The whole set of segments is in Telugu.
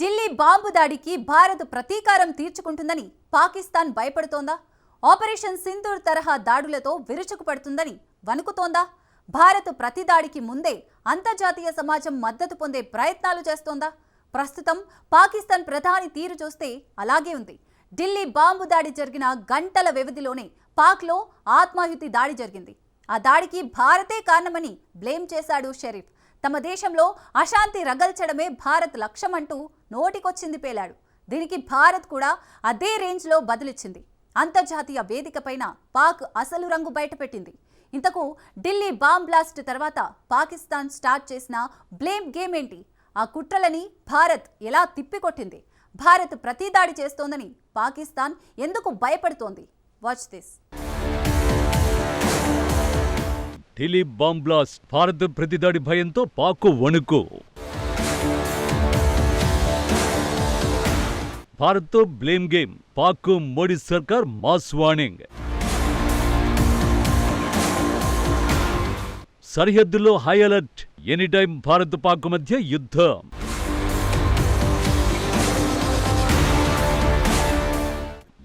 ఢిల్లీ బాంబు దాడికి భారత్ ప్రతీకారం తీర్చుకుంటుందని పాకిస్తాన్ భయపడుతోందా? ఆపరేషన్ సింధూర్ తరహా దాడులతో విరుచుకుపడుతుందని వణుకుతోందా? భారత్ ప్రతి దాడికి ముందే అంతర్జాతీయ సమాజం మద్దతు పొందే ప్రయత్నాలు చేస్తోందా? ప్రస్తుతం పాకిస్తాన్ ప్రధాని తీరు చూస్తే అలాగే ఉంది. ఢిల్లీ బాంబు దాడి జరిగిన గంటల వ్యవధిలోనే పాక్లో ఆత్మాహుతి దాడి జరిగింది. ఆ దాడికి భారతే కారణమని బ్లేమ్ చేశాడు షరీఫ్. తమ దేశంలో అశాంతి రగల్చడమే భారత్ లక్ష్యమంటూ నోటికొచ్చింది పేలాడు. దీనికి భారత్ కూడా అదే రేంజ్లో బదులిచ్చింది. అంతర్జాతీయ వేదికపైన పాక్ అసలు రంగు బయటపెట్టింది. ఇంతకు ఢిల్లీ బాంబ్ బ్లాస్ట్ తర్వాత పాకిస్తాన్ స్టార్ట్ చేసిన బ్లేమ్ గేమ్ ఏంటి? ఆ కుట్రలని భారత్ ఎలా తిప్పికొట్టింది? భారత్ ప్రతిదాడి చేస్తోందని పాకిస్తాన్ ఎందుకు భయపడుతోంది? Watch this Delhi bomb blast Bharat ప్రతిదాడి భయంతో పాకు వణుకు. భారత్తో బ్లేమ్ గేమ్ పాక్ మోడీ సర్కార్ మాస్ వార్నింగ్ సరిహద్దుల్లో high alert any time Bharat Pak మధ్య యుద్ధం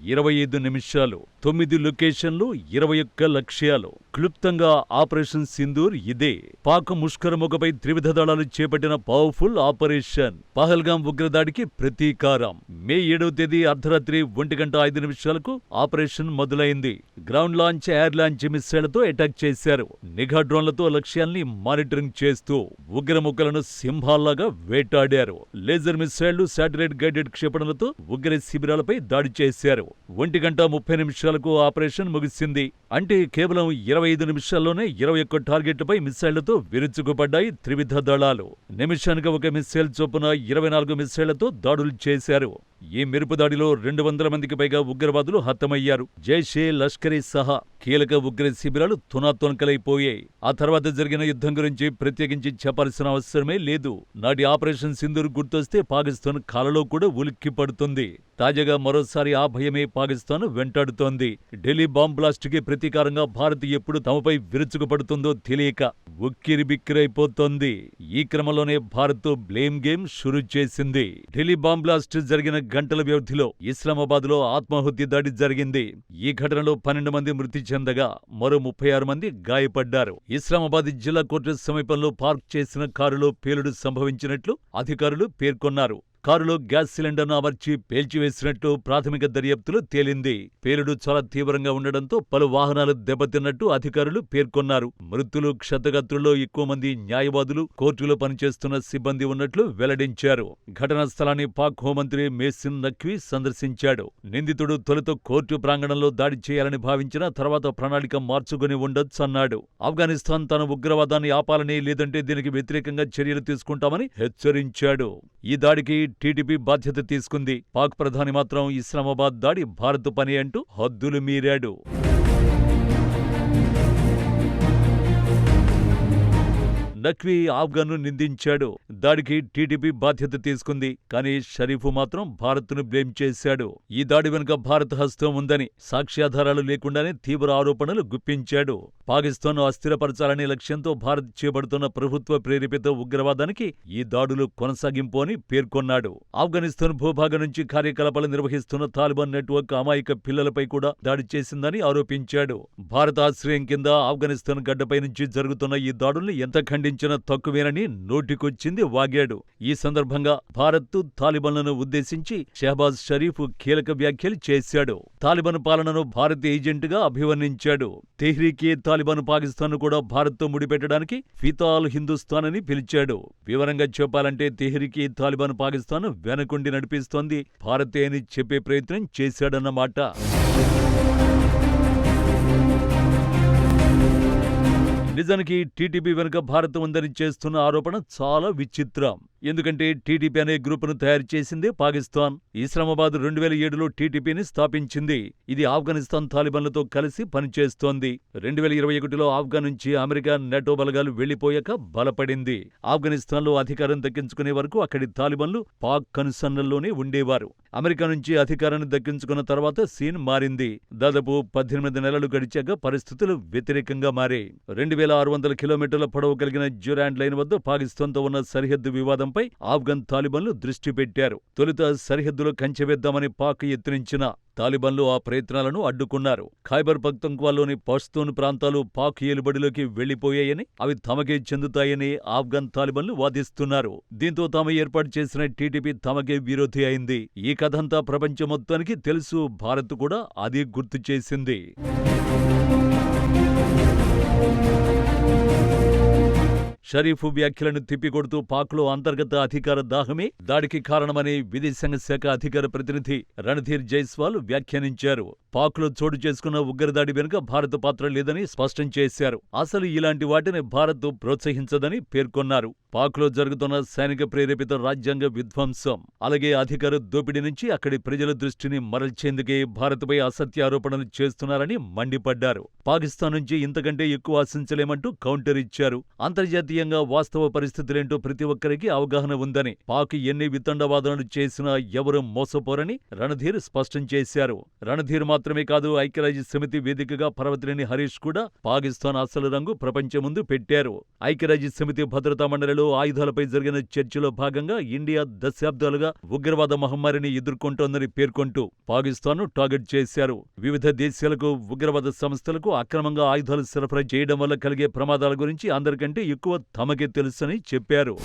ఇరవై ఐదు నిమిషాలు తొమ్మిది లొకేషన్లు ఇరవై ఒక్క లక్ష్యాలు. క్లుప్తంగా ఆపరేషన్ సింధూర్ ఇదే. పాక్ ముష్కరముఖపై త్రివిధ దళాలు చేపట్టిన పవర్ఫుల్ ఆపరేషన్ పహల్గాం ఉగ్రదాడికి ప్రతీకారం. మే ఏడవ తేదీ అర్ధరాత్రి ఒంటి గంట ఐదు నిమిషాలకు ఆపరేషన్ మొదలైంది. గ్రౌండ్ లాంచ్ ఎయిర్ లాంచ్ మిస్సైళ్ళతో అటాక్ చేశారు. నిఘా డ్రోన్లతో లక్ష్యాల్ని మానిటరింగ్ చేస్తూ ఉగ్రముక్కలను సింహాల్లాగా వేటాడారు. లేజర్ మిస్సైళ్ళు శాటిలైట్ గైడెడ్ క్షిపణులతో ఉగ్ర శిబిరాలపై దాడి చేశారు. ఒంటి గంట ముప్పై నిమిషాలకు ఆపరేషన్ ముగిసింది. అంటే కేవలం ఇరవై ఐదు నిమిషాల్లోనే ఇరవై ఒక్క టార్గెట్లపై మిసైళ్ళతో విరుచుకుపడ్డాయి త్రివిధ దళాలు. నిమిషానికి ఒక మిస్సైల్ చొప్పున ఇరవై నాలుగు మిస్సైళ్ళతో దాడులు చేశారు. ఈ మెరుపు దాడిలో రెండు వందల మందికి పైగా ఉగ్రవాదులు హతమయ్యారు. జైషే లష్కరీ సహా కీలక ఉగ్ర శిబిరాలు తునాతునకలైపోయాయి. ఆ తర్వాత జరిగిన యుద్ధం గురించి ప్రత్యేకించి చెప్పాల్సిన అవసరమే లేదు. నాటి ఆపరేషన్ సింధూర్ గుర్తొస్తే పాకిస్తాన్ కాలలో కూడా ఉలిక్కి పడుతుంది. తాజాగా మరోసారి ఆ భయమే పాకిస్తాన్ వెంటాడుతోంది. ఢిల్లీ బాంబ్ ప్రతీకారంగా భారత్ ఎప్పుడు తమపై విరుచుకుపడుతుందో తెలియక ఉక్కిరి బిక్కిరైపోతోంది ఈ క్రమంలోనే భారత్ బ్లేమ్ గేమ్ షురు చేసింది. ఢిల్లీ బాంబ్లాస్ట్ జరిగిన గంటల వ్యవధిలో ఇస్లామాబాద్లో ఆత్మాహుతి దాడి జరిగింది. ఈ ఘటనలో పన్నెండు మంది మృతి చెందగా మరో ముప్పై ఆరు మంది గాయపడ్డారు. ఇస్లామాబాద్ జిల్లా కోర్టు సమీపంలో పార్క్ చేసిన కారులో పేలుడు సంభవించినట్లు అధికారులు పేర్కొన్నారు. కారులో గ్యాస్ సిలిండర్ను అమర్చి పేల్చివేసినట్టు ప్రాథమిక దర్యాప్తులో తేలింది. పేలుడు చాలా తీవ్రంగా ఉండడంతో పలు వాహనాలు దెబ్బతిన్నట్టు అధికారులు పేర్కొన్నారు. మృతులు క్షతగాత్రుల్లో ఎక్కువ మంది న్యాయవాదులు కోర్టులో పనిచేస్తున్న సిబ్బంది ఉన్నట్లు వెల్లడించారు. ఘటనా స్థలాన్ని పాక్ హోంమంత్రి మేసిన్ నఖ్వీ సందర్శించాడు. నిందితుడు తొలుత కోర్టు ప్రాంగణంలో దాడి చేయాలని భావించిన తర్వాత ప్రణాళిక మార్చుకుని ఉండొచ్చన్నాడు. ఆఫ్ఘనిస్తాన్ తన ఉగ్రవాదాన్ని ఆపాలని లేదంటే దీనికి వ్యతిరేకంగా చర్యలు తీసుకుంటామని హెచ్చరించాడు. ఈ దాడికి టీడీపీ బాధ్యత తీసుకుంది. పాక్ ప్రధాని మాత్రం ఇస్లామాబాద్ దాడి భారత్ పని అంటూ హద్దులు మీరాడు. నఖ్వీ ఆఫ్ఘన్ను నిందించాడు. దాడికి టీడీపీ బాధ్యత తీసుకుంది. కానీ షరీఫ్ మాత్రం భారత్ను బ్లేమ్ చేశాడు. ఈ దాడి వెనుక భారత్ హస్తం ఉందని సాక్ష్యాధారాలు లేకుండానే తీవ్ర ఆరోపణలు గుప్పించాడు. పాకిస్తాన్ను అస్థిరపరచాలనే లక్ష్యంతో భారత్ చేపడుతున్న ప్రభుత్వ ప్రేరేపిత ఉగ్రవాదానికి ఈ దాడులు కొనసాగింపు అని పేర్కొన్నాడు. ఆఫ్ఘనిస్తాన్ భూభాగం నుంచి కార్యకలాపాలు నిర్వహిస్తున్న తాలిబాన్ నెట్వర్క్ అమాయక పిల్లలపై కూడా దాడి చేసిందని ఆరోపించాడు. భారత ఆశ్రయం కింద ఆఫ్ఘనిస్తాన్ గడ్డపై నుంచి జరుగుతున్న ఈ దాడుల్ని ఎంత ఖండించిన తక్కువేనని నోటికొచ్చింది వాగాడు ఈ సందర్భంగా భారత్ తాలిబన్లను ఉద్దేశించి షహబాజ్ షరీఫ్ కీలక వ్యాఖ్యలు చేశాడు. తాలిబన్ పాలనను భారత్ ఏజెంట్గా అభివర్ణించాడు. తెహ్రీకే తాలిబాన్ పాకిస్తాన్ కూడా భారత్తో ముడిపెట్టడానికి ఫితాల్ హిందుస్థాన్ అని పిలిచాడు. వివరంగా చెప్పాలంటే తెహ్రీకే తాలిబాన్ పాకిస్తాన్ వెనకుండి నడిపిస్తోంది. భారతే అని చెప్పే ప్రయత్నం చేశాడన్నమాట. నిజానికి టీటీపీ వెనుక భారత్ ఉందని చేస్తున్న ఆరోపణ చాలా విచిత్రం. ఎందుకంటే టీడీపీ అనే గ్రూపును తయారు చేసింది పాకిస్తాన్. ఇస్లామాబాద్ రెండు వేల ఏడులో టీటీపీని స్థాపించింది. ఇది ఆఫ్ఘనిస్తాన్ తాలిబాన్లతో కలిసి పనిచేస్తోంది. రెండు వేల ఇరవై ఒకటిలో ఆఫ్ఘన్ నుంచి అమెరికా నెటో బలగాలు వెళ్ళిపోయాక బలపడింది. ఆఫ్ఘనిస్తాన్లో అధికారం దక్కించుకునే వరకు అక్కడి తాలిబాన్లు పాక్ కనుసన్నల్లోనే ఉండేవారు. అమెరికా నుంచి అధికారాన్ని దక్కించుకున్న తర్వాత సీన్ మారింది. దాదాపు పద్దెనిమిది నెలలు గడిచాక పరిస్థితులు వ్యతిరేకంగా మారాయి. రెండు వేల ఆరు వందల కిలోమీటర్ల పొడవు కలిగిన జ్యూరాండ్ లైన్ వద్ద పాకిస్తాన్తో ఉన్న సరిహద్దు వివాదం తీవ్రవాదంపై ఆఫ్ఘన్ తాలిబన్లు దృష్టి పెట్టారు. తొలుత సరిహద్దులో కంచెవేద్దామని పాక్ యత్నించిన తాలిబన్లు ఆ ప్రయత్నాలను అడ్డుకున్నారు. ఖైబర్ పక్తంక్వాలోని పష్తూన్ ప్రాంతాలు పాక్ ఏలుబడిలోకి వెళ్ళిపోయాయని అవి తమకే చెందుతాయని ఆఫ్ఘన్ తాలిబన్లు వాదిస్తున్నారు. దీంతో తాము ఏర్పాటు చేసిన టీడీపీ తమకే విరోధి అయింది. ఈ కథంతా ప్రపంచం మొత్తానికి తెలుసు. భారత్ కూడా అది గుర్తు చేసింది. షరీఫ్ వ్యాఖ్యలను తిప్పికొడుతూ పాక్లో అంతర్గత అధికార దాహమే దాడికి కారణమని విదేశాంగ శాఖ అధికార ప్రతినిధి రణధీర్ జైస్వాల్ వ్యాఖ్యానించారు. పాక్లో చోటు చేసుకున్న ఉగ్రదాడి వెనుక భారత పాత్ర లేదని స్పష్టం చేశారు. అసలు ఇలాంటి వాటిని భారత్ ప్రోత్సహించదని పేర్కొన్నారు. పాక్లో జరుగుతున్న సైనిక ప్రేరేపిత రాజ్యాంగ విధ్వంసం అలాగే అధికార దోపిడీ నుంచి అక్కడి ప్రజల దృష్టిని మరల్చేందుకే భారత్పై అసత్య ఆరోపణలు చేస్తున్నారని మండిపడ్డారు. పాకిస్తాన్ నుంచి ఇంతకంటే ఎక్కువ ఆశించలేమంటూ కౌంటర్ ఇచ్చారు. రాజకీయంగా వాస్తవ పరిస్థితులేంటో ప్రతి ఒక్కరికి అవగాహన ఉందని పాక్ ఎన్ని వితండవాదనలు చేసినా ఎవరూ మోసపోరని రణధీర్ స్పష్టం చేశారు. రణధీర్ మాత్రమే కాదు ఐక్యరాజ్య సమితి వేదికగా పర్వతనేని హరీష్ కూడా పాకిస్తాన్ అసలు రంగు ప్రపంచం ముందు పెట్టారు. ఐక్యరాజ్య సమితి భద్రతా మండలిలో ఆయుధాలపై జరిగిన చర్చలో భాగంగా ఇండియా దశాబ్దాలుగా ఉగ్రవాద మహమ్మారిని ఎదుర్కొంటోందని పేర్కొంటూ పాకిస్తాన్ను టార్గెట్ చేశారు. వివిధ దేశాలకు ఉగ్రవాద సంస్థలకు అక్రమంగా ఆయుధాలు సరఫరా చేయడం వల్ల కలిగే ప్రమాదాల గురించి అందరికంటే ఎక్కువ తమకే తెలుసని చెప్పారు.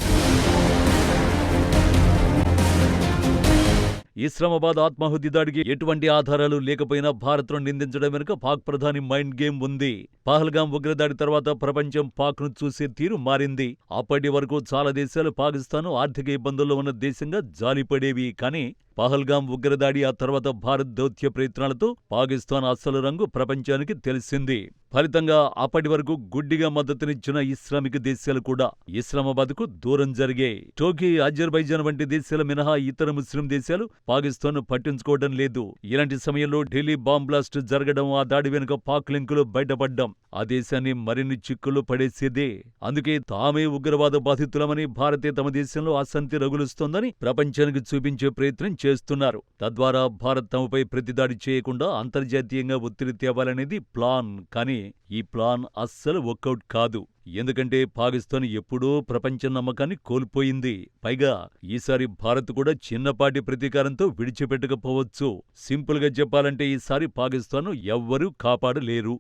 ఇస్లామాబాద్ ఆత్మాహుతి దాడికి ఎటువంటి ఆధారాలు లేకపోయినా భారత్ను నిందించడం వెనుక పాక్ ప్రధాని మైండ్ గేమ్ ఉంది. పహల్గాం ఉగ్రదాడి తర్వాత ప్రపంచం పాక్ను చూసే తీరు మారింది. అప్పటి వరకు చాలా దేశాలు పాకిస్తాన్ ఆర్థిక ఇబ్బందుల్లో ఉన్న దేశంగా జాలిపడేవి కానీ పహల్గాం ఉగ్రదాడి ఆ తర్వాత భారత్ దౌత్య ప్రయత్నాలతో పాకిస్తాన్ అసలు రంగు ప్రపంచానికి తెలిసింది. ఫలితంగా అప్పటి వరకు గుడ్డిగా మద్దతునిచ్చిన ఇస్లామిక్ దేశాలు కూడా ఇస్లామాబాద్కు దూరం జరిగాయి. టోకీ అజర్బైజాన్ వంటి దేశాల మినహా ఇతర ముస్లిం దేశాలు పాకిస్తాన్ పట్టించుకోవడం లేదు. ఇలాంటి సమయంలో ఢిల్లీ బాంబ్ బ్లాస్ట్ జరగడం ఆ దాడి వెనుక పాక్ లింకులు బయటపడ్డం ఆ దేశాన్ని మరిన్ని చిక్కులు పడేసేదే. అందుకే తామే ఉగ్రవాద బాధితులమని భారతే తమ దేశంలో అశాంతి రగులుస్తోందని ప్రపంచానికి చూపించే ప్రయత్నం చేస్తున్నారు. తద్వారా భారత్ తమపై ప్రతిదాడి చేయకుండా అంతర్జాతీయంగా ఒత్తిడి తేవాలనేది ప్లాన్. కానీ ఈ ప్లాన్ అస్సలు వర్కౌట్ కాదు. ఎందుకంటే పాకిస్తాన్ ఎప్పుడో ప్రపంచ నమ్మకాన్ని కోల్పోయింది. పైగా ఈసారి భారత్ కూడా చిన్నపాటి ప్రతీకారంతో విడిచిపెట్టకపోవచ్చు. సింపుల్గా చెప్పాలంటే ఈసారి పాకిస్తాన్ను ఎవ్వరూ కాపాడలేరు.